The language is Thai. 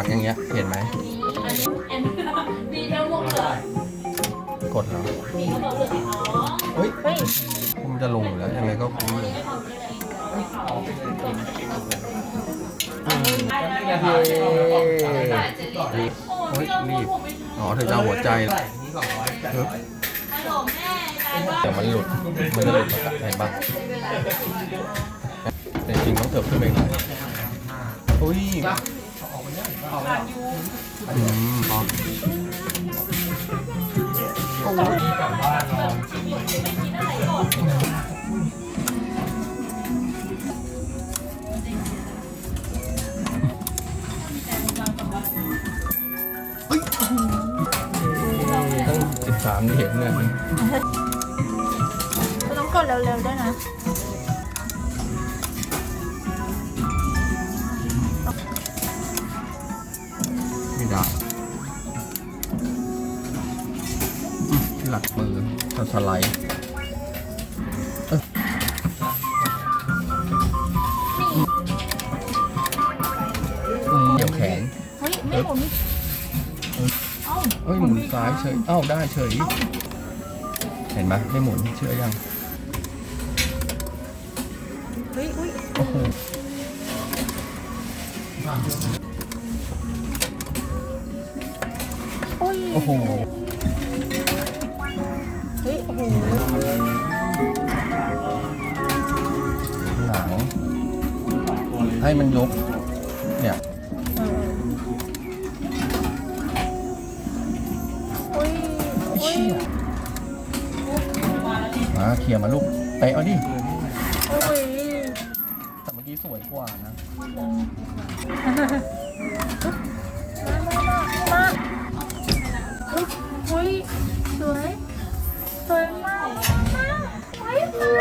หักอย่างเงี้ย เห็นไหม มีเทลวงเหลือกดแล้วมีเขาบอกเหลืออ๋อเฮ้ยเฮ้ยมันจะลงอยู่แล้วยังไงก็คุ้มอยู่เย้เฮ้ยรีบอ๋อเธอจะเอาหัวใจเหรอเฮ้ยฮัลโหลแม่ยายว่าเดี๋ยวมันหลุด มันจะหลุดมาจากไหนบ้างแต่จริงต้องเถิบขึ้นไปหน่อยอุ้ย อืมอ๋อตั้งสิบสามเหรียญเนี่ยเราต้องกดเร็วๆด้วยนะ หลักมือจะสไลด์เอ้ยอืมเดี่ยวแขนเฮ้ยไม่ผมเอ้าเอ้ยหมุนซ้ายเฉย เอ้าได้เฉย เห็นไหมไม่หมุนเชื่อยัง เฮ้ย อุ้ยโอ้โหอุ้ยโอ้โห เฮ้ยโอ้โหหลังให้มันยก เนี่ยเอออุ้ยอุ้ยมาเคลียร์มาลูกไปเอาดิอุ้ยแต่เมื่อกี้สวยกว่านะมามามา